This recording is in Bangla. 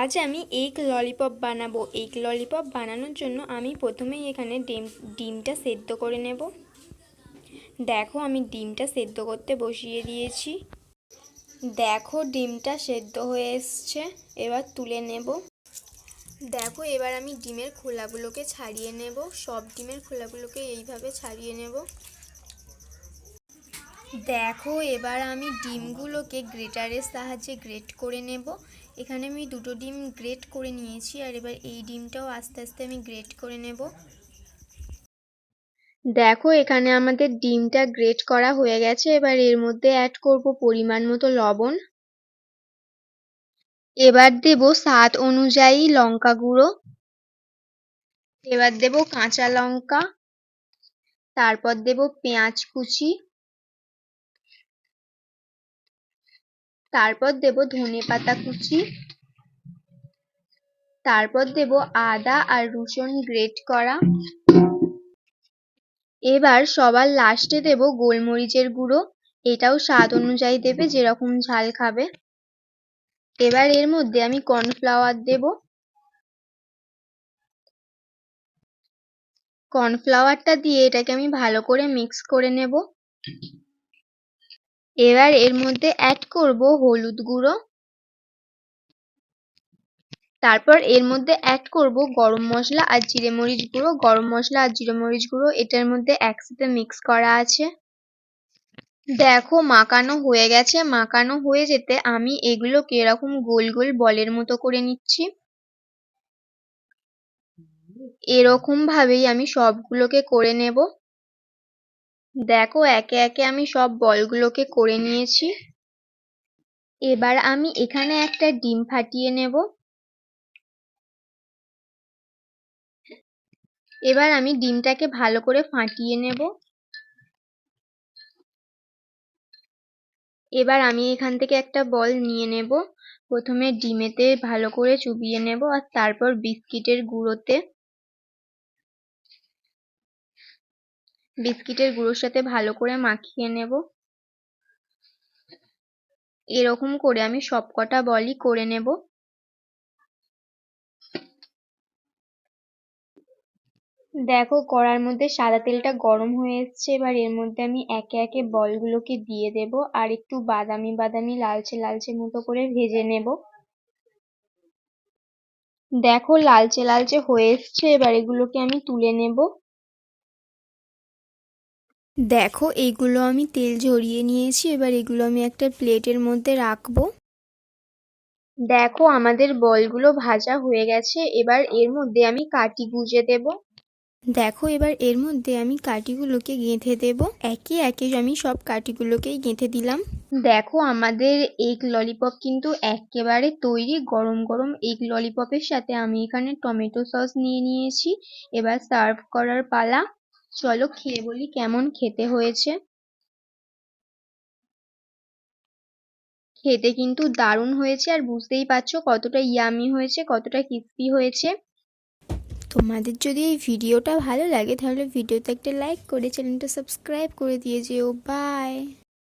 আজ আমি এগ ললিপপ বানাবো। এগ ললিপপ বানানোর জন্য আমি প্রথমেই এখানে ডিম, ডিমটা সেদ্ধ করে নেব। দেখো আমি ডিমটা সেদ্ধ করতে বসিয়ে দিয়েছি। দেখো ডিমটা সেদ্ধ হয়ে এসছে, এবার তুলে নেব। দেখো এবার আমি ডিমের খোলাগুলোকে ছাড়িয়ে নেব। সব ডিমের খোলাগুলোকে এইভাবে ছাড়িয়ে নেব। দেখো, এবার আমি ডিমগুলোকে গ্রেটারের সাহায্যে গ্রেট করে নেব। এখানে আমি দুটো ডিম গ্রেট করে নিয়েছি, আর এবার এই ডিমটাও আস্তে আস্তে আমি গ্রেট করে নেব। দেখো, এখানে আমাদের ডিমটা গ্রেট করা হয়ে গেছে। এবার এর মধ্যে অ্যাড করব পরিমাণ মতো লবণ। এবার দেব স্বাদ অনুযায়ী লঙ্কা গুঁড়ো। এবার দেব কাঁচা লঙ্কা। তারপর দেব পেঁয়াজ কুচি। তারপর দেব ধনে পাতা কুচি। তারপর দেব আদা আর রসুন গ্রেট করা। এবার সবার লাস্টে দেব গোলমরিচের গুঁড়ো। এটাও স্বাদ অনুযায়ী দেবে, যেরকম ঝাল খাবে। এবার এর মধ্যে আমি কর্নফ্লাওয়ার দেব। কর্নফ্লাওয়ারটা দিয়ে এটাকে আমি ভালো করে মিক্স করে নেব। এবার এর মধ্যে অ্যাড করব হলুদ গুঁড়ো। তারপর এর মধ্যে অ্যাড করব গরম মশলা আর জিরে মরিচ গুঁড়ো। গরম মশলা আর জিরে মরিচ গুঁড়ো এটার মধ্যে একসাথে মিক্স করা আছে। দেখো মাখানো হয়ে গেছে। মাখানো হয়ে যেতে আমি এগুলোকে এরকম গোল গোল বলের মতো করে নিচ্ছি। এরকম ভাবেই আমি সবগুলোকে করে নেব। দেখো, একে একে আমি সব বলগুলোকে করে নিয়েছি। এবার আমি এখানে একটা ডিম ফাটিয়ে নেব। এবার আমি ডিমটাকে ভালো করে ফাটিয়ে নেব। এবার আমি এখান থেকে একটা বল নিয়ে নেব। প্রথমে ডিমেতে ভালো করে চুবিয়ে নেব আর তারপর বিস্কিটের গুঁড়োতে। বিস্কিটের গুঁড়োর সাথে ভালো করে মাখিয়ে নেব। এরকম করে আমি সবকটা বলই করে নেব। দেখো কড়ার মধ্যে সাদা তেলটা গরম হয়ে এসছে, এবার এর মধ্যে আমি একে একে বলগুলোকে দিয়ে দেব আর একটু বাদামি বাদামি লালচে লালচে মতো করে ভেজে নেব। দেখো লালচে লালচে হয়ে এসছে, এবার এগুলোকে আমি তুলে নেব। দেখো এইগুলো আমি তেল ঝরিয়ে নিয়েছি, এবার এগুলো আমি একটা প্লেটের মধ্যে রাখব। দেখো, আমাদের বলগুলো ভাজা হয়ে গেছে, এবার এর মধ্যে আমি কাটি গুজে দেব। দেখো, এবার এর মধ্যে আমি কাটিগুলোকে গেঁথে দেব। একে একে আমি সব কাটিগুলোকেই গেঁথে দিলাম। দেখো, আমাদের এগ ললিপপ কিন্তু একেবারে তৈরি গরম গরম এগ ললিপপের সাথে আমি এখানে টমেটো সস নিয়ে নিয়েছি। এবার সার্ভ করার পালা। চলো খেয়ে বলি কেমন খেতে হয়েছে। খেতে কিন্তু দারুণ হয়েছে আর বুঝতেই পারছ কতটা ইয়ামি হয়েছে, কতটা ক্রিস্পি হয়েছে। তোমাদের যদি এই ভিডিওটা ভালো লাগে তাহলে ভিডিওতে একটা লাইক করে চ্যানেলটা সাবস্ক্রাইব করে দিয়ে যেও। বাই